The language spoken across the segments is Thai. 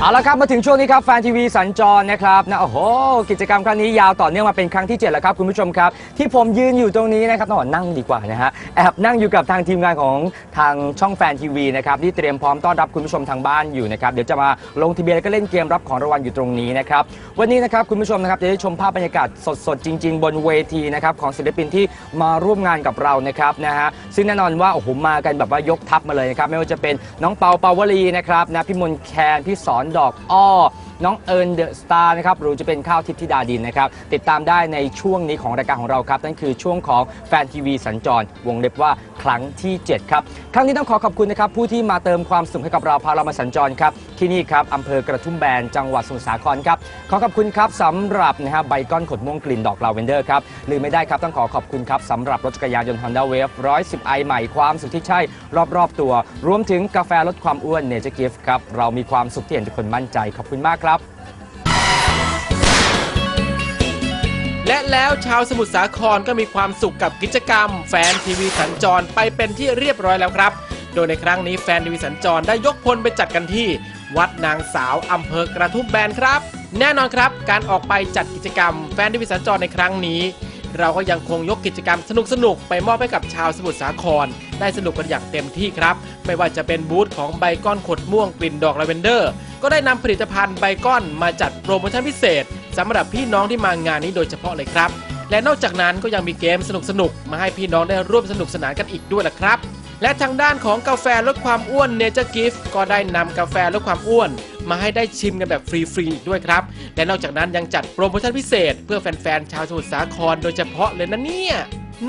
เอาละครับมาถึงช่วงนี้ครับแฟนทีวีสัญจรนะครับนะโอ้โหกิจกรรมครั้งนี้ยาวต่อเนื่องมาเป็นครั้งที่ 7 แล้วครับคุณผู้ชมครับ ที่ผมยืนอยู่ตรงนี้นะครับต้องนั่งดีกว่านะฮะแอบนั่งอยู่กับทางทีมงานของทางช่องแฟนทีวีนะครับที่เตรียมพร้อมต้อนรับคุณผู้ชมทางบ้านอยู่นะครับเดี๋ยวจะมาลงทะเบียนแล้วก็เล่นเกมรับของรางวัลอยู่ตรงนี้นะครับวันนี้นะครับคุณผู้ชมนะครับจะได้ชมภาพบรรยากาศสดๆจริง ๆ บนเวทีนะครับของศิลปินที่มาร่วมงานกับเรานะครับนะฮะซึ่งแน่นอนว่าโอ้โหมากันแบบว่ายกทัพมาเลยนะครับไม่ว่าจะเป็นน้องเปาเปาวลีนะครับนะพี่มนแคนพี่สอนดอกอ้อ น้องเอิญเดอะสตาร์นะครับหรือจะเป็นข้าวทิพย์ธิดาดินนะครับติดตามได้ในช่วงนี้ของรายการของเราครับนั่นคือช่วงของแฟนทีวีสัญจร วงเล็บว่าครั้งที่ 7 ครับ ครั้งนี้ต้องขอขอบคุณนะครับผู้ที่มาเติมความสุขให้กับเราพาเรามาสัญจรครับที่นี่ครับอำเภอกระทุ่มแบนจังหวัดสมุทรสาครครับขอขอบคุณครับสำหรับนะฮะใบก้อนขดม่วงกลิ่นดอกลาเวนเดอร์ครับลืมไม่ได้ครับต้องขอขอบคุณครับสำหรับรถจักรยานยนต์ Honda Wave 110 i ใหม่ความสุขที่ใช่รอบๆตัว รวมถึงกาแฟลดความอ้วนเนเจอร์กิฟต์ครับเรามีความสุขที่เห็นทุกคนมั่นใจขอบคุณมากครับและแล้วชาวสมุทรสาครก็มีความสุขกับกิจกรรม แฟนทีวีสัญจรไปเป็นที่เรียบร้อยแล้วครับ โดยในครั้งนี้แฟนทีวีสัญจรได้ยกพลไปจัดกันที่ วัดนางสาวอำเภอกระทุ่มแบนครับ แน่นอนครับ การออกไปจัดกิจกรรมแฟนทีวีสัญจรในครั้งนี้ เราก็ยังคงยกกิจกรรมสนุกๆไปมอบให้กับชาวสมุทรสาคร ได้สนุกกันอย่างเต็มที่ครับ ไม่ว่าจะเป็นบูธของใบก้อนขดม่วงกลิ่นดอกลาเวนเดอร์ ก็ได้นำผลิตภัณฑ์ใบก้อนมาจัดโปรโมชั่นพิเศษสำหรับพี่น้องที่มางานนี้โดยเฉพาะเลยครับ และนอกจากนั้นก็ยังมีเกมสนุกๆมาให้พี่น้องได้ร่วมสนุกสนานกันอีกด้วยล่ะครับ และทางด้านของกาแฟลดความอ้วนเนเจอร์กิฟก็ได้นำกาแฟลดความอ้วน มาให้ได้ชิมกันแบบฟรีๆอีกด้วยครับ และนอกจากนั้นยังจัดโปรโมชั่นพิเศษ เพื่อแฟนๆชาวสมุทรสาครโดยเฉพาะเลยนะเนี่ย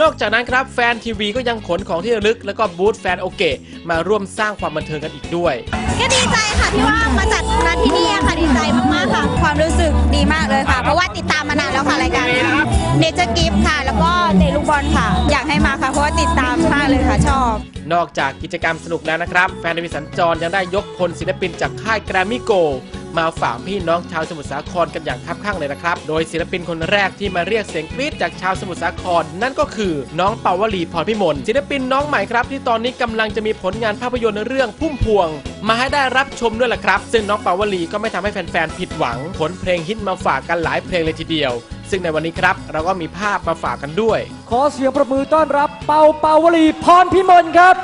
นอกจากนั้นครับแฟนทีวีก็ยังขนของที่ระลึก แล้วก็บูธแฟนโอเกะมาร่วมสร้างความบันเทิงกันอีกด้วย ก็ดีใจค่ะที่ว่ามาจัดงานที่นี่อะค่ะดีใจมากๆค่ะ ความรู้สึกดีมากเลยค่ะ เพราะว่าติดตามมานานแล้วค่ะรายการเนเจอร์กิฟค่ะ แล้วก็เตะลูกบอลค่ะ อยากให้มาค่ะเพราะว่าติดตามมากเลยค่ะชอบ นอกจากกิจกรรมสนุกแล้วนะครับ แฟนทีวีสัญจรยังได้ยกพลศิลปินจากค่ายแกรมมี่โก มาฝากพี่น้องชาวสมุทรสาครกันอย่างคับข้างเลยนะครับ โดยศิลปินคนแรกที่มาเรียกเสียงกรี๊ดจากชาวสมุทรสาคร นั่นก็คือน้องเปาวลีพรพิมลศิลปินน้องใหม่ครับ ที่ตอนนี้กำลังจะมีผลงานภาพยนตร์เรื่องพุ่มพวง มาให้ได้รับชมด้วยล่ะครับ ซึ่งน้องเปาวลีก็ไม่ทำให้แฟนๆผิดหวัง ผลเพลงฮิตมาฝากกันหลายเพลงเลยทีเดียว ซึ่งในวันนี้ครับเราก็มีภาพมาฝากกันด้วย ขอเสียงประมือต้อนรับเปาเปาวลีพรพิมลครับ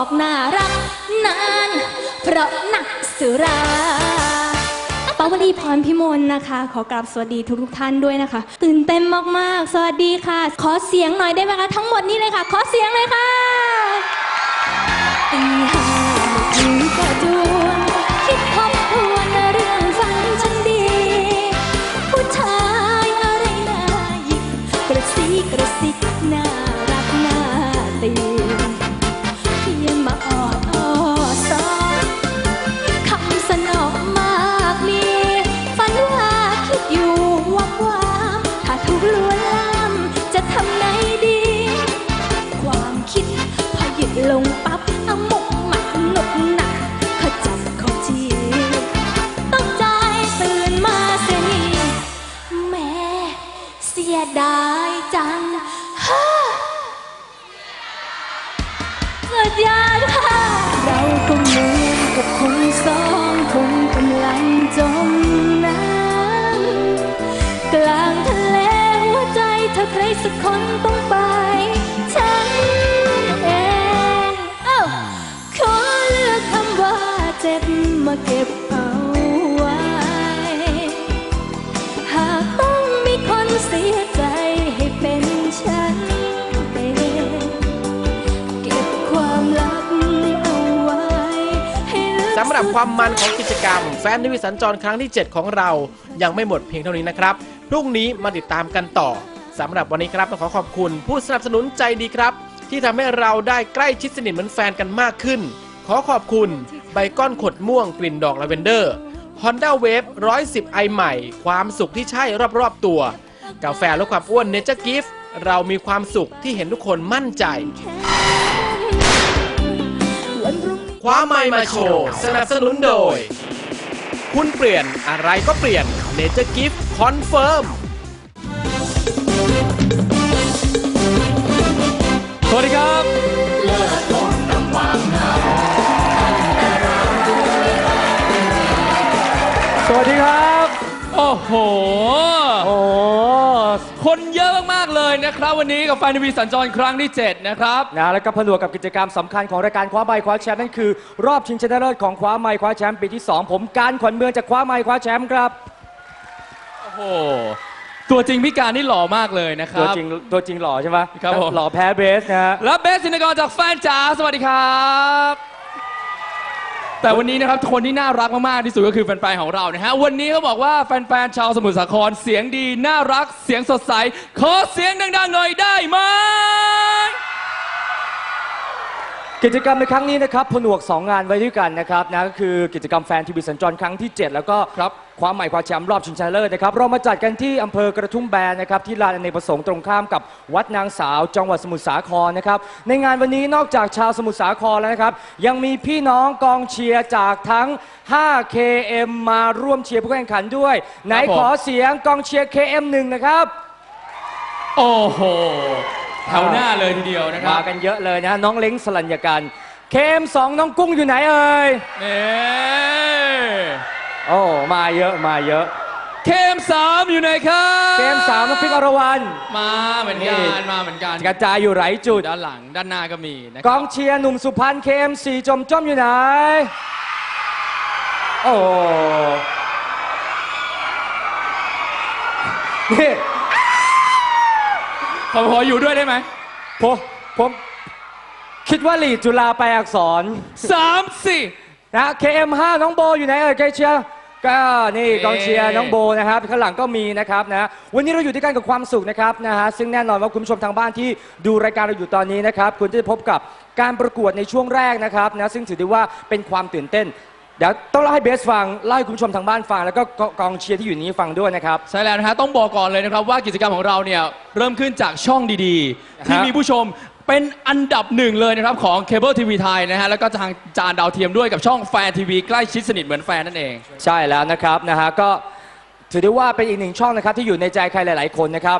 อกน่ารักนาน เพราะหนักสุราปาวลีพรพิมลนะคะ ขอกราบสวัสดีทุกทุกท่านด้วยนะคะ ตื่นเต้นมากๆ สวัสดีค่ะ ขอเสียงหน่อยได้ไหมคะ ทั้งหมดนี้เลยค่ะ ขอเสียงเลยค่ะ ความมันของกิจกรรม แฟนทีวีสัญจรครั้งที่ 7 ของเรา ยังไม่หมดเพียงเท่านี้นะครับ พรุ่งนี้มาติดตามกันต่อสำหรับวันนี้ครับต้องขอขอบคุณผู้สนับสนุนใจดีครับ ที่ทำให้เราได้ใกล้ชิดสนิทเหมือนแฟนกันมากขึ้น ขอขอบคุณใบก้อนขดม่วงกลิ่นดอกลาเวนเดอร์ Honda Wave 110ไอใหม่ ความสุขที่ใช่รอบๆตัว กาแฟลดความอ้วนเนเจอร์กิฟเรามีความสุขที่เห็นทุกคนมั่นใจ คว้าไมค์มาโชว์ สนับสนุนโดย คุณเปลี่ยนอะไรก็เปลี่ยนเนเจอร์กิฟคอนเฟิร์มสวัสดีครับ สวัสดีครับ โอ้โห นะครับ วันนี้กับแฟนทีวีสัญจรครั้งที่ 7 นะครับ นะแล้วก็ผนวกกับกิจกรรมสำคัญของรายการคว้าไมค์คว้าแชมป์นั่นคือ รอบชิงชนะเลิศของคว้าไมค์คว้าแชมป์ปีที่ 2 ผมการขวัญเมืองจากคว้าไมค์คว้าแชมป์ครับ โอ้โห ตัวจริงพี่การนี่หล่อมากเลยนะคตัวรับจริงตัวจริงหล่อใช่ไหมครับผม หล่อแพ้เบสนะฮะ และเบสซินกรจากแฟนจ๋าสวัสดีครับ แต่วันนี้นะครับคนที่น่ารักมาก ๆ ที่สุดก็คือแฟน ๆ ของเรานะฮะ วันนี้เขาบอกว่าแฟน ๆ ชาวสมุทรสาครเสียงดี น่ารักเสียงสดใส ขอเสียงดัง ๆ หน่อยได้ไหม กิจกรรมในครั้งนี้นะครับผนวก 2 งานไว้ด้วยกันนะครับนะก็คือกิจกรรมแฟนทีวีสัญจรครั้งที่ 7 แล้วก็ครับความใหม่ความแชมป์รอบชิงชนะเลิศนะครับเรามาจัดกันที่อำเภอกระทุ่มแบนนะครับที่ลานอเนกประสงค์ตรงข้ามกับวัดนางสาว จังหวัดสมุทรสาครนะครับในงานวันนี้นอกจากชาวสมุทรสาครแล้วนะครับยังมีพี่น้องกองเชียร์จากทั้ง 5KM มาร่วมเชียร์ผู้แข่งขันด้วย ไหนครับผม ขอเสียงกองเชียร์ KM1 นะครับ โอ้โห แถวหน้าเลยทีเดียวนะครัมาบกันเยอะเลยนะ น้องเล้งสลัญญาการ KM2 น้องกุ้งอยู่ไหนเอ่ยนี่โอ้มาเยอะมาเยอะ เคมสามอยู่ไหนครับเกมสามน้องฟิกอรวรรณ มาเหมือนนี่ กันมาเหมือนกันกระจายอยู่หลายจุด ด้านหลังด้านหน้าก็มีนะคกรัองเชียร์หนุ่มสุพรรณเคมสี่จมจ้อมอยู่ไหน โอ้นี่ ขอขออยู่ด้วยได้ไหมผมผมคิดว่าลีดจุฬาไปลายอักษรสามสี่นะ KM5 น้องโบอยู่ไหนเอ่ยใครเชียร์ก็นี่เอ่กองเชียร์น้องโบนะครับข้างหลังก็มีนะครับนะวันนี้เราอยู่ด้วยกันกับความสุขนะครับนะฮะซึ่งแน่นอนว่าคุณผู้ชมทางบ้านที่ดูรายการเราอยู่ตอนนี้นะครับคุณจะได้พบกับการประกวดในช่วงแรกนะครับนะซึ่งถือได้ว่าเป็นความตื่นเต้น เดี๋ยวต้องเล่าให้เบสฟังเล่าให้คุณผู้ชมทางบ้านฟังแล้วก็กกองเชียร์ที่อยู่นี้ฟังด้วยนะครับ ใช่แล้วนะฮะต้องบอกก่อนเลยนะครับว่ากิจกรรมของเราเนี่ยเริ่มขึ้นจากช่องดีๆ ที่ฮะมีผู้ชมเป็นอันดับหนึ่งเลยนะครับของเคเบิลทีวีไทยนะฮะแล้วก็ทางจานดาวเทียมด้วยกับช่องแฟนทีวีใกล้ชิดสนิทเหมือนแฟนนั่นเอง ใช่แล้วนะครับนะฮะก็ถือได้ว่าเป็นอีกหนึ่งช่องนะครับที่อยู่ในใจใครหลาย ๆ คนนะครับ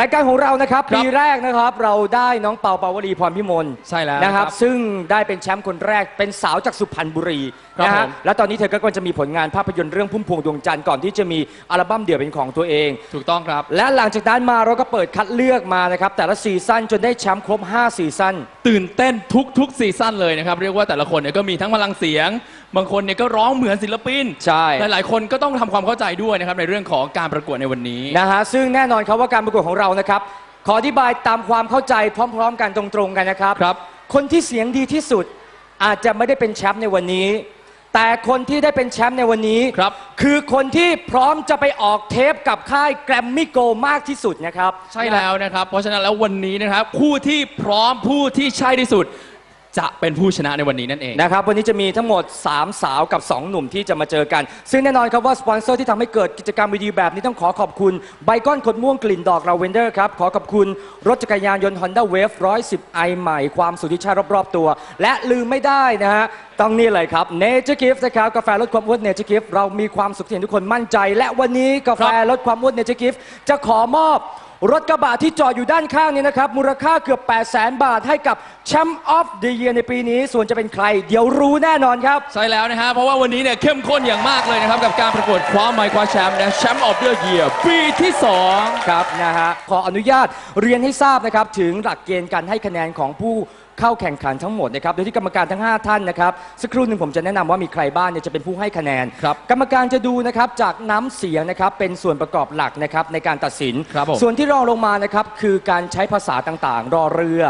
รายการของเรานะครับครับปีแรกนะครับเราได้น้องเปาเปาวลีพรพิมลใช่แล้วนะครับ ครับซึ่งได้เป็นแชมป์คนแรกเป็นสาวจากสุพรรณบุรีครับนะฮะผมและตอนนี้เธอก็กำลังจะมีผลงานภาพยนตร์เรื่องพุ่มพวงดวงจันทร์ก่อนที่จะมีอัลบั้มเดี่ยวเป็นของตัวเอง ถูกต้องครับ และหลังจากนั้นมาเราก็เปิดคัดเลือกมานะครับแต่ละซีซั่นจนได้แชมป์ครบ 5 ซีซั่น ตื่นเต้นทุกๆซีซั่นเลยนะครับ เรียกว่าแต่ละคนเนี่ยก็มีทั้งพลังเสียง บางคนเนี่ยก็ร้องเหมือนศิลปินใช่ หลาย ๆ คนก็ต้องทำความเข้าใจด้วยนะครับในเรื่องของการประกวดในวันนี้ นะฮะซึ่งแน่นอนครับว่าการประกวดของเรานะครับ ขออธิบายตามความเข้าใจพร้อม ๆ กันตรงๆกันนะครับครับ คนที่เสียงดีที่สุดอาจจะไม่ได้เป็นแชมป์ในวันนี้ แต่คนที่ได้เป็นแชมป์ในวันนี้ครับ คือคนที่พร้อมจะไปออกเทปกับค่ายแกรมมี่โกมากที่สุดนะครับ ใช่แล้วนะครับ เพราะฉะนั้นแล้ววันนี้นะครับผู้ที่พร้อมผู้ที่ใช่ที่สุด จะเป็นผู้ชนะในวันนี้นั่นเอง นะครับ วันนี้จะมีทั้งหมด 3 สาวกับ 2 หนุ่มที่จะมาเจอกัน ซึ่งแน่นอนครับว่าสปอนเซอร์ที่ทำให้เกิดกิจกรรมดีๆแบบนี้ต้องขอขอบคุณไบก้อนขนม่วงกลิ่นดอกลาเวนเดอร์ครับ ขอขอบคุณรถจักรยานยนต์ Honda Wave 110 i ใหม่ความสุขที่ใช่รอบๆตัว และลืมไม่ได้นะฮะต้องนี่เลยครับ Nature Gift นะครับกาแฟลดความอ้วน Nature Gift เรามีความสุขที่เห็นทุกคนมั่นใจ และวันนี้กาแฟลดความอ้วน Nature Gift จะขอมอบ รถกระบะที่จอดอยู่ด้านข้างนี้นะครับ มูลค่าเกือบ 8 0 0แสนบาทให้กับแชมป์ออฟเดอะเยียในปีนี้ ส่วนจะเป็นใคร เดี๋ยวรู้แน่นอนครับ ใช่แล้วนะฮะ เพราะว่าวันนี้เนี่ยเข้มข้นอย่างมากเลยนะครับ กับการประกวดคว้าไมค์คว้าแชมป์นะแชมป์ออฟเดอะเยียร์ปีที่ 2 ครับนะฮะขออนุญาตเรียนให้ทราบนะครับถึงหลักเกณฑ์การให้คะแนนของผู้ เข้าแข่งขันทั้งหมดนะครับโดยที่กรรมการทั้ง 5 ท่านนะครับสักครู่หนึ่งผมจะแนะนำว่ามีใครบ้างเนี่ยจะเป็นผู้ให้คะแนน ครับกรรมการจะดูนะครับจากน้ำเสียงนะครับเป็นส่วนประกอบหลักนะครับในการตัดสิน ครับผม ส่วนที่รองลงมานะครับคือการใช้ภาษาต่างๆ รอเรือ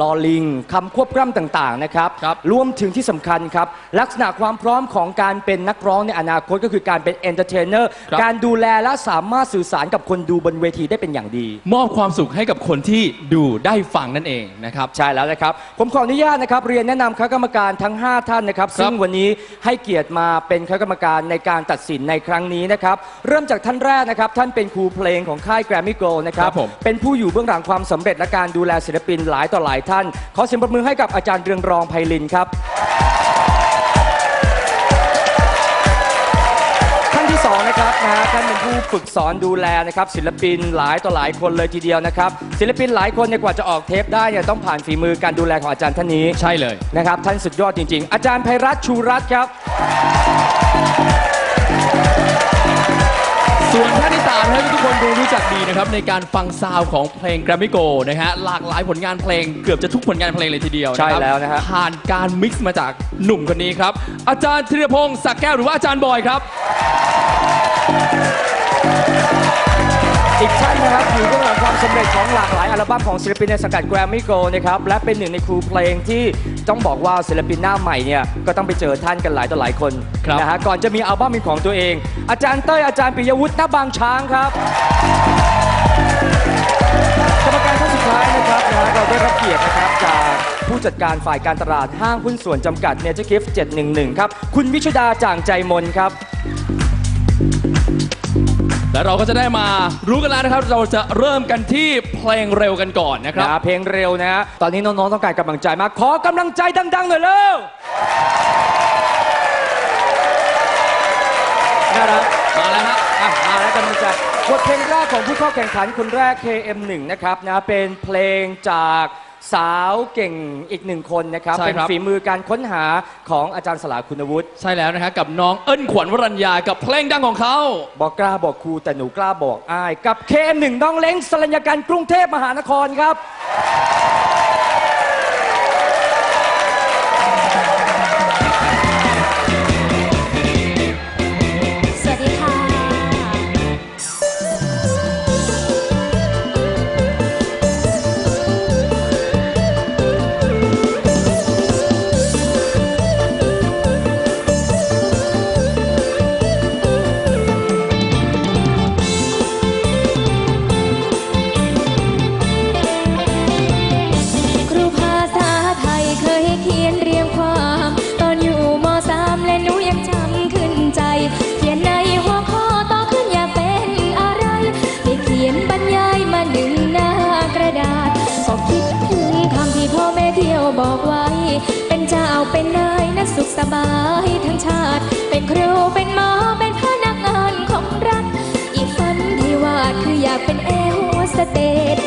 ลอลิงคำควบกล้ำต่างๆนะครับครับรวมถึงที่สำคัญครับ ลักษณะความพร้อมของการเป็นนักร้องในอนาคตก็คือการเป็นเอนเตอร์เทนเนอร์ครับ การดูแลและสามารถสื่อสารกับคนดูบนเวทีได้เป็นอย่างดี มอบความสุขให้กับคนที่ดูได้ฟังนั่นเองนะครับ ใช่แล้วนะครับ ผมขออนุญาตนะครับ เรียนแนะนำคณะกรรมการทั้ง 5 ท่านนะครับ ซึ่งวันนี้ให้เกียรติมาเป็นคณะกรรมการในการตัดสินในครั้งนี้นะครับ เริ่มจากท่านแรกนะครับ ท่านเป็นครูเพลงของค่ายแกรมมี่โกลนะครับ ครับผม เป็นผู้อยู่เบื้องหลังความสำเร็จและการดูแลศิลปินหลายต่อหลายท่าน ขอเสียงปรบมือให้กับอาจารย์เรืองรองไพลินครับ ท่านที่สองนะครับนะฮะท่านเป็นผู้ฝึกสอนดูแลนะครับศิลปินหลายต่อหลายคนเลยทีเดียวนะครับ ศิลปินหลายคนเนี่ยกว่าจะออกเทปได้เนี่ยต้องผ่านฝีมือการดูแลของอาจารย์ท่านนี้ใช่เลย นะครับท่านสุดยอดจริง ๆ อาจารย์ไพรัตน์ชูรัตน์ครับ ส่วนท่านที่สามนะครับที่ทุกคน ดูรู้จักดีนะครับในการฟังซาวด์ของเพลง Grammy Go นะฮะหลากหลายผลงานเพลงเกือบจะทุกผลงานเพลงเลยทีเดียวใช่นะครับแล้วนะฮะ ผ่านการมิกซ์มาจากหนุ่มคนนี้ครับ อาจารย์ธีรพงศ์ศักดิ์แก้วหรือว่าอาจารย์บอยครับ อีกท่านนะครับอยู่เบื้องหลังความสำเร็จของหลากหลายอัลบั้มของศิลปินในสังกัด Grammy Go นะครับและเป็นหนึ่งในครูเพลงที่ต้องบอกว่าศิลปินหน้าใหม่เนี่ยก็ต้องไปเจอท่านกันหลายต่อหลายคนครับ นะฮะก่อนจะมีอัลบั้มเป็นของตัวเอง อาจารย์เต้ยอาจารย์ปิยวุฒิหน้าบางช้างครับกรรมการท่านสุดท้ายนะครับนะเราได้รับเกียรตินะครับจากผู้จัดการฝ่ายการตลาดห้างหุ้นส่วนจำกัดเนเจอร์กิฟต์711 ครับคุณวิชุดาจ่างใจมนครับ และเราก็จะได้มารู้กันแล้วนะครับ เราจะเริ่มกันที่เพลงเร็วกันก่อนนะครับนะเพลงเร็วนะฮะตอนนี้น้องๆต้องการกำลังใจมากขอกำลังใจดังๆหน่อยเร็วน่ารักมาแล้วฮะ อะมาแล้วกำลังใจบทเพลงแรกของผู้เข้าแข่งขันคนแรก KM1 นะครับนะเป็นเพลงจาก สาวเก่งอีกหนึ่งคนนะครับ ใช่เป็นครับฝีมือการค้นหาของอาจารย์สลาคุณวุฒิใช่แล้วนะฮะกับน้องเอิ้นขวัญวรัญญากับเพลงดังของเขา บอกกล้าบอกครูแต่หนูกล้าบอกอ้าย กับ KM1 น้องเล้งสรัญญาการกรุงเทพมหานครครับ บอกไว้ เป็นเจ้าเป็นนายนะสุขสบายทั้งชาติ เป็นครูเป็นหมอเป็นพนักงานของรัฐ อีกฝันที่วาดคืออยากเป็นแอร์โฮสเตส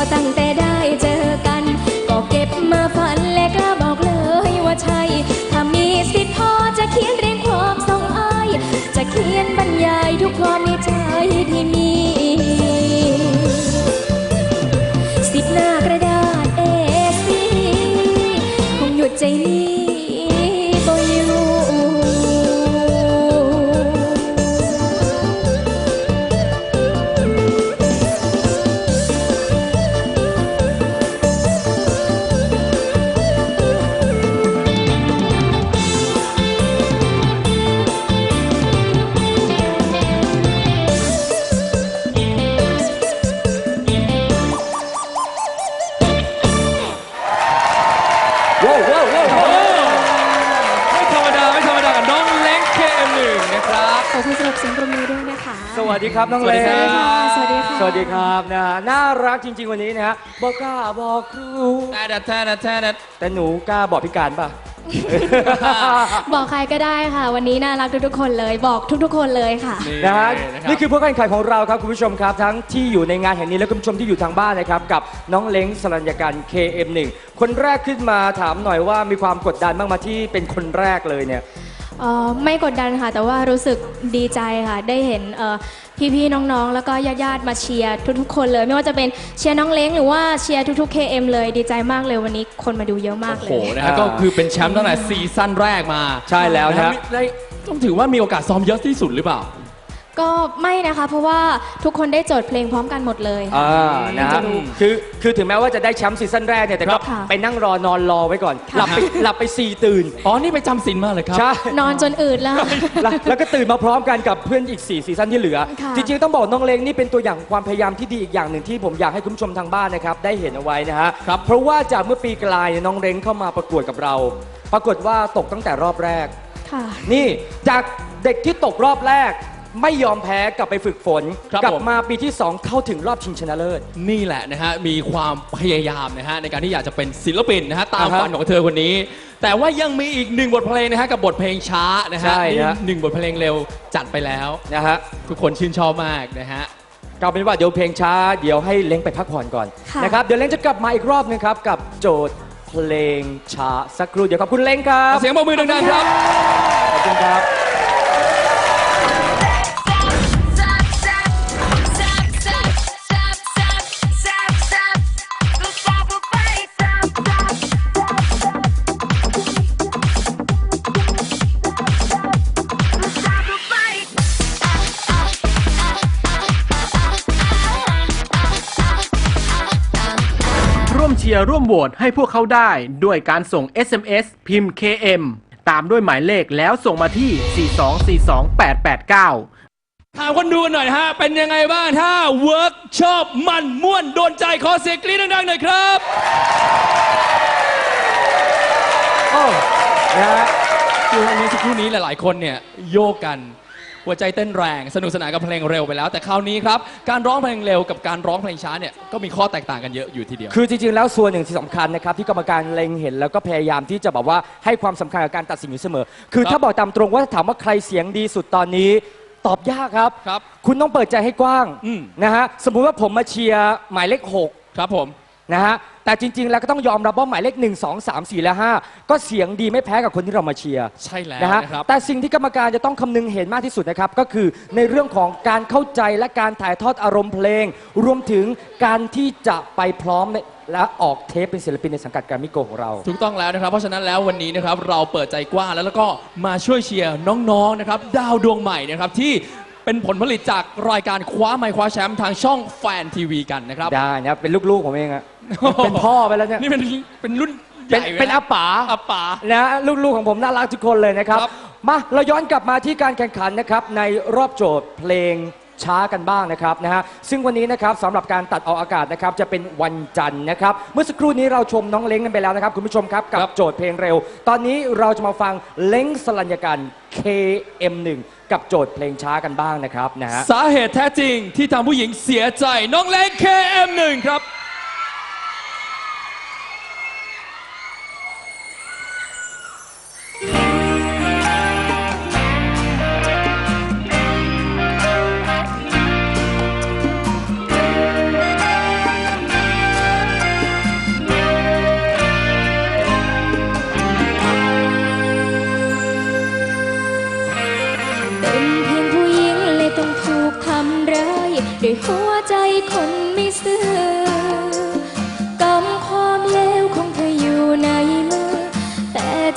็ตั้งแต่ได้เจอกัน ก็เก็บมาฝันและกล้าบอกเลยว่าใช่ ถ้ามีสิทธิ์พอจะเขียนเรียงความทรงอ้ายจะเขียนบรรยายทุกความในใจที่มี อบคุณสำหรับเสียงปรบมือด้วยนะคะ สวัสดีครับน้องเล็กสวัสดีครับสวัสดีค่ะ สวัสดีครับนะฮะน่ารักจริง ๆ วันนี้นะฮะบอกกล้าบอกครู แต่แต่แต่แต่แต่แต่หนูกล้าบอกพิการป่ะ บอกใครก็ได้ค่ะ วันนี้น่ารักทุกๆคนเลย บอกทุกๆคนเลยค่ะ นะฮะะรับนี่คือผู้แข่งขันของเราครับคุณผู้ชมครับ ทั้งที่อยู่ในงานแห่งนี้และคุณผู้ชมที่อยู่ทางบ้านนะครับ กับน้องเล้งสรัญญการ KM1 คนแรกขึ้นมาถามหน่อยว่ามีความกดดันบ้างมาที่เป็นคนแรกเลยเนี่ย เอ่อไม่กดดันค่ะ แต่ว่ารู้สึกดีใจค่ะ ได้เห็นเอ่อพี่ๆน้องๆ แล้วก็ญาติๆมาเชียร์ทุกๆ คนเลย ไม่ว่าจะเป็นเชียร์น้องเล้งหรือว่าเชียร์ทุกๆ KM เลยดีใจมากเลยวันนี้คนมาดูเยอะมากเลโอ้ยโหนะฮะก็คือเป็นแชมป์ตั้งแต่ซีซั่นแรกมาใช่แล้วนะฮได้ต้องถือว่ามีโอกาสซ้อมเยอะที่สุดหรือเปล่า ก็ไม่นะคะ เพราะว่าทุกคนได้โจทย์เพลงพร้อมกันหมดเลย อ่านะจะฮะดูคือคือถึงแม้ว่าจะได้แชมป์ซีซั่นแรกเนี่ยแต่ก็ค่ะไปนั่งรอนอนรอไว้ก่อนค่ะหลับไปหลับไปสี่ตื่นอ๋อ นี่ไปจำศีลมาเลยครับ ใช่ นอนจนอืดแล้ว แล้วแล้วก็ตื่นมาพร้อมกันกับเพื่อนอีก 4 ซีซั่นที่เหลือ ค่ะ จริงๆ ต้องบอกน้องเล้งนี่เป็นตัวอย่างความพยายามที่ดีอีกอย่างหนึ่งที่ผมอยากให้คุณผู้ชมทางบ้านนะครับ ได้เห็นเอาไว้นะฮะครับเพราะว่าจากเมื่อปีกลายเนี่ยน้องเล้งเข้ามาประกวดกับเรา ปรากฏว่าตกตั้งแต่รอบแรก ค่ะ นี่จากเด็กที่ตกรอบแรก ไม่ยอมแพ้กลับไปฝึกฝน ครับกลัผม มาปีที่ 2 เข้าถึงรอบชิงชนะเลิศ นี่แหละนะฮะ มีความพยายามนะฮะ ในการที่อยากจะเป็นศิลปินนะฮะ ตามอ่าฮะฝันของเธอคนนี้ แต่ว่ายังมีอีกหนึ่งบทเพลงนะฮะ กับบทเพลงช้านะฮะใช่นี่ฮะหนึ่งบทเพลงเร็วจัดไปแล้ว นะฮะทุกคนชื่นชอบมากนะฮะก็เป็นว่าเดี๋ยวเพลงช้า เดี๋ยวให้เล้งไปพักผ่อนก่อนค่ะ นะครับเดี๋ยวเล้งจะกลับมาอีกรอบนึงครับ กับโจทย์เพลงช้าสักครู่เดี๋ยวขอบคุณเล้งครับเสียงปรบมือดังๆครับ ขอบคุณครับ ร่วมเชียร์ร่วมโหวตให้พวกเขาได้ ด้วยการส่ง SMS พิมพ์ KM ตามด้วยหมายเลขแล้วส่งมาที่ 4242889ถามคนดูกันหน่อยนะฮะ เป็นยังไงบ้าง ถ้าเวิร์กชอบมันม่วนโดนใจขอเสียงกรี๊ดดังๆหน่อยครับโอ้นะฮะคือวันนี้สักครู่นี้หลายๆ คนเนี่ยโยกกัน หัวใจเต้นแรง สนุกสนานกับเพลงเร็วไปแล้ว แต่คราวนี้ครับ การร้องเพลงเร็วกับการร้องเพลงช้าเนี่ยก็มีข้อแตกต่างกันเยอะอยู่ทีเดียว คือจริงๆ แล้วส่วนหนึ่งที่สำคัญนะครับที่กรรมการเล็งเห็นแล้วก็พยายามที่จะแบบว่าให้ความสำคัญกับการตัดสินอยู่เสมอ คือครับถ้าบอกตามตรงว่าถามว่าใครเสียงดีสุดตอนนี้ตอบยากครับ ครับ คุณต้องเปิดใจให้กว้างอืม นะฮะสมมุติว่าผมมาเชียร์หมายเลขครับผม6 นะฮะแต่จริง ๆ แล้วก็ต้องยอมรับว่าหมายเลข 1 2 3 4 และ 5 ก็เสียงดีไม่แพ้กับคนที่เรามาเชียร์ใช่แล้วนะฮะนะครับ แต่สิ่งที่กรรมการจะต้องคำนึงเห็นมากที่สุดนะครับ ก็คือในเรื่องของการเข้าใจและการถ่ายทอดอารมณ์เพลง รวมถึงการที่จะไปพร้อมในและออกเทปเป็นศิลปินในสังกัดการมิโกของเรา ถูกต้องแล้วนะครับ เพราะฉะนั้นแล้ววันนี้นะครับเราเปิดใจกว้างแล้วแล้วก็มาช่วยเชียร์น้องๆนะครับดาวดวงใหม่นะครับที่เป็นผลผลิตจากรายการคว้าไมค์คว้าแชมป์ทางช่องแฟนทีวีกันนะครับ ได้นะครับเป็นลูกๆผมเองอะ เป็นพ่อไปแล้วเนี่ยนี่เป็นเป็นรุ่นใหเป็นญ่เป็นอาป๋า อาป๋า นะลูกๆของผมน่ารักทุกคนเลยนะครับ ครับมาเราย้อนกลับมาที่การแข่งขันนะครับในรอบโจทย์เพลงช้ากันบ้างนะครับนะฮะซึ่งวันนี้นะครับสำหรับการตัดออกอากาศนะครับจะเป็นวันจันทร์นะครับเมื่อสักครู่นี้เราชมน้องเล้งกันไปแล้วนะครับคุณผู้ชมครับกับโจทย์เพลงเร็ว ตอนนี้เราจะมาฟังเล้งสลัญญกัน KM1 กับโจทย์เพลงช้ากันบ้างนะครับนะฮะ สาเหตุแท้จริงที่ทำผู้หญิงเสียใจน้องเล็ก KM1 ครับ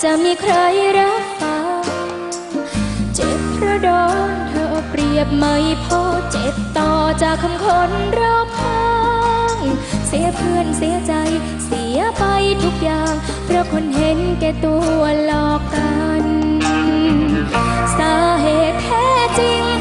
จะมีใครรับฟังเจ็บเพราะโดนเธอเปรียบไม่พอเจ็บต่อจากคำคนรอบข้างเสียเพื่อนเสียใจ เสียไปทุกอย่าง เพราะคนเห็นแก่ตัวหลอกกัน สาเหตุแท้จริง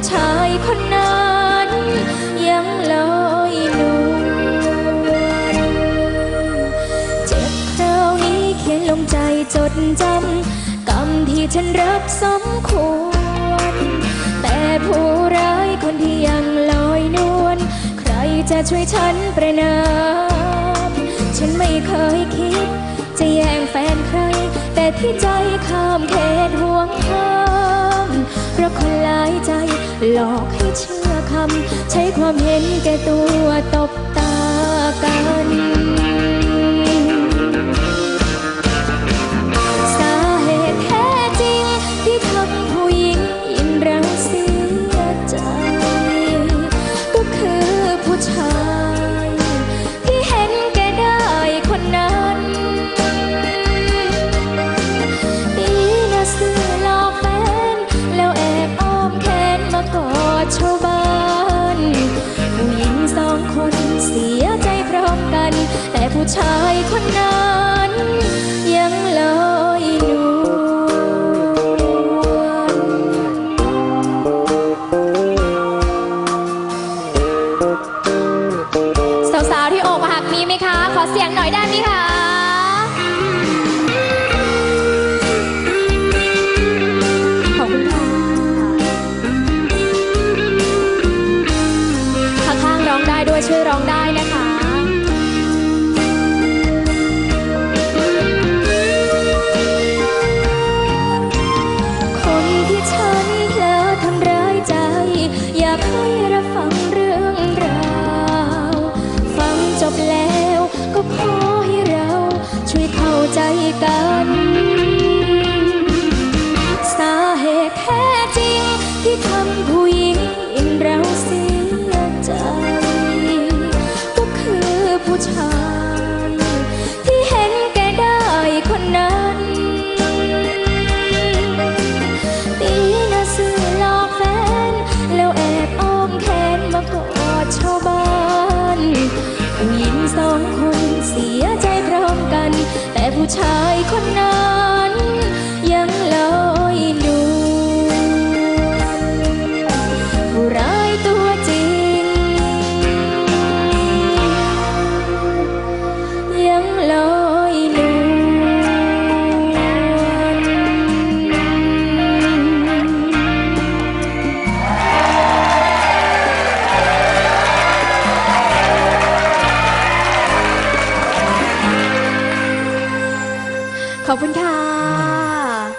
ผู้ชายคนนั้นยังลอยนวลเจ็บคราวนี้เขียนลงใจจดจำกรรมที่ฉันรับสมควร แต่ผู้ร้ายคนที่ยังลอยนวลใครจะช่วยฉันประนามฉันไม่เคยคิด จะแย่งแฟนใคร แต่ที่ใจข้ามเขตห่วงห้าม เพราะคนหลายใจ หลอกให้เชื่อคำ ใช้ความเห็นแก่ตัวตบตากัน ชายคนนั้น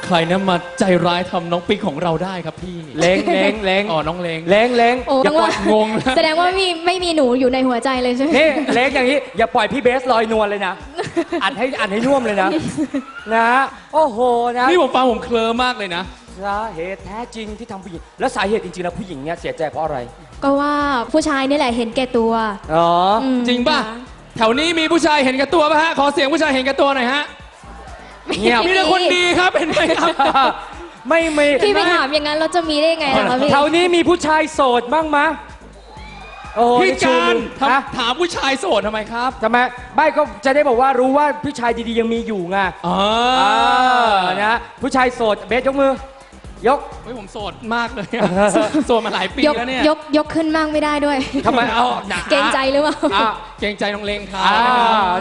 ใครนะมาใจร้ายทำน้องปิ๊กของเราได้ครับพี่เล้งเล้งเล้งอ๋อน้องเลงเล้งเล้งโอ้อย่าปล่อยงงนะแสดงว่ามีไม่มีหนูอยู่ในหัวใจเลยใช่ไหมนี่เล้งอย่างนี้อย่าปล่อยพี่เบสลอยนวลเลยนะอัดให้อัดให้น่วมเลยนะ นะโอ้โหนะนี่ผมฟังผมเคลิ้มมากเลยนะสาเหตุแท้จริงที่ทำผู้หญิงแล้วสาเหตุจริงๆแล้วผู้หญิงเนี่ยเสียใจเพราะอะไรก็ว่าผู้ชายนี่แหละเห็นแก่ตัวอ๋ออืมจริงป่ะ แถวนี้มีผู้ชายเห็นแกับตัวป่ะฮะ ขอเสียงผู้ชายเห็นแกับตัวหน่อยฮะ เงียบ มีแต่คนดีครับเห็นไหมครับ ไม่มีพี่ไปถามอย่างนั้นเราจะมีได้ไงล่ะคะพี่ แถวนี้มีผู้ชายโสดบ้างมะโอ้โหพี่นี่ชูการมือฮะทำถามผู้ชายโสดทำไมครับทำไมไม่ก็จะได้บอกว่ารู้ว่าผู้ชายดีๆยังมีอยู่ไงอ๋ออ่านะผู้ชายโสดเบสยกมือ ยก เฮ้ยผมโสดมากเลยอะ โสดมาหลายปียกแล้วเนี่ยยกยกขึ้นมั่งไม่ได้ด้วย ทำไมเอาหนาเกรงใจหรือเปล่า อะ เกรงใจน้องเลงครับอ่า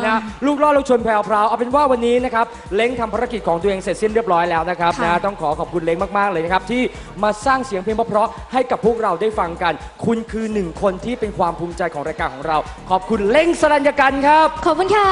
นะลูกล่อลูกชนแพรวพราวเอาเป็นว่าวันนี้นะครับ เล้งทำภารกิจของตัวเองเสร็จสิ้นเรียบร้อยแล้วนะครับค่ะ นะต้องขอขอบคุณเล้งมากๆเลยนะครับ ที่มาสร้างเสียงเพลงเพราะๆให้กับพวกเราได้ฟังกัน คุณคือหนึ่งคนที่เป็นความภูมิใจของรายการของเรา ขอบคุณเล้งสรัญญกันครับ ขอบคุณค่ะ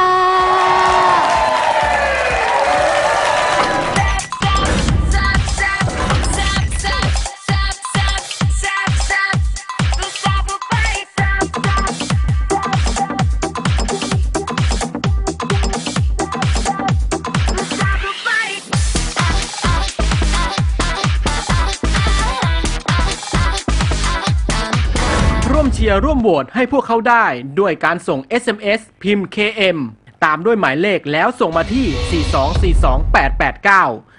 ชียร์ร่วมโหวตให้พวกเขาได้ ด้วยการส่ง SMS พิมพ์ KM ตามด้วยหมายเลขแล้วส่งมาที่ 4242889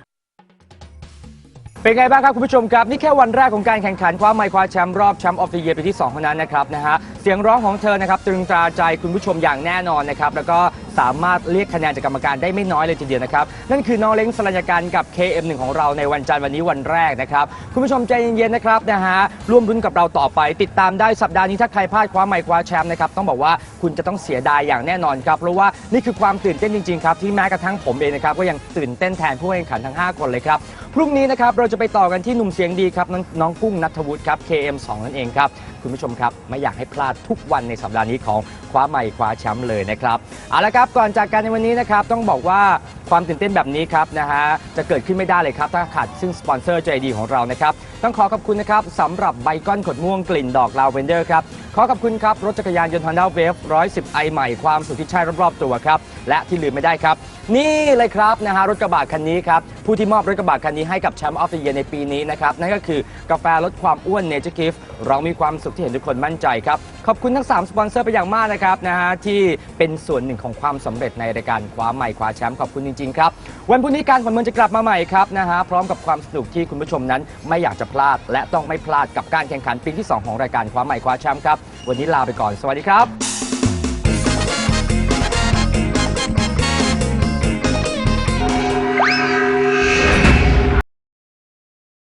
เป็นไงบ้างครับคุณผู้ชมครับ นี่แค่วันแรกของการแข่งขันคว้าไมค์คว้าแชมป์รอบแชมป์ออฟเดอะเยียร์ปีที่ 2 เท่านั้นนะครับนะฮะเสียงร้องของเธอนะครับตรึงตราใจคุณผู้ชมอย่างแน่นอนนะครับแล้วก็สามารถเรียกคะแนนจากกรรมการได้ไม่น้อยเลยทีเดียวนะครับ นั่นคือน้องเล้งสรัญญาการกับ KM1 ของเราในวันจันทร์วันนี้วันแรกนะครับ คุณผู้ชมใจเย็นๆนะครับนะฮะร่วมรุ้นกับเราต่อไป ติดตามได้สัปดาห์นี้ถ้าใครพลาดคว้าไมค์คว้าแชมป์นะครับต้องบอกว่าคุณจะต้องเสียดายอย่างแน่นอนครับเพราะว่านี่คือความตื่นเต้นจริงๆครับที่แม้กระทั่งผมเองนะครับก็ยังตื่นเต้นแทนผู้แข่งขันทั้ง 5 คนเลยครับพรุ่งนี้นะครับเราจะไปต่อกันที่หนุ่มเสียงดีครับน้องน้องกุ้งนัทวุฒิครับ KM2 นั่นเองครับคุณผู้ชมครับ ไม่อยากให้พลาดทุกวันในสัปดาห์นี้ของคว้าใหม่คว้าแชมป์เลยนะครับเอาละครับก่อนจากกันในวันนี้นะครับต้องบอกว่าความตื่นเต้นแบบนี้ครับนะฮะจะเกิดขึ้นไม่ได้เลยครับถ้าขาดซึ่งสปอนเซอร์ใจดีของเรานะครับต้องขอขอบคุณนะครับสำหรับใบก้อนขดม่วงกลิ่นดอกลาเวนเดอร์ครับขอขอบคุณครับรถจักรยานยนต์ Honda Wave 110 i ใหม่ความสุขที่ใช่รอบๆตัวครับและที่ลืมไม่ได้ครับ นี่เลยครับนะฮะรถกระบะคันนี้ครับผู้ที่มอบรถกระบะคันนี้ให้กับแชมป์ออฟเดอะเยียร์ในปีนี้นะครับนั่นก็คือกาแฟลดความอ้วนเนเจอร์กิฟเรามีความสุขที่เห็นทุกคนมั่นใจครับ ขอบคุณทั้ง 3 สปอนเซอร์ไปอย่างมากนะครับนะฮะที่เป็นส่วนหนึ่งของความสำเร็จในรายการคว้าใหม่คว้าแชมป์ขอบคุณจริงๆครับ วันพรุ่งนี้การขวัญเมืองจะกลับมาใหม่ครับนะฮะพร้อมกับความสนุกที่คุณผู้ชมนั้นไม่อยากจะพลาด และต้องไม่พลาดกับการแข่งขันปีที่สองของรายการคว้าใหม่คว้าแชมป์ครับวันนี้ลาไปก่อนสวัสดีครับ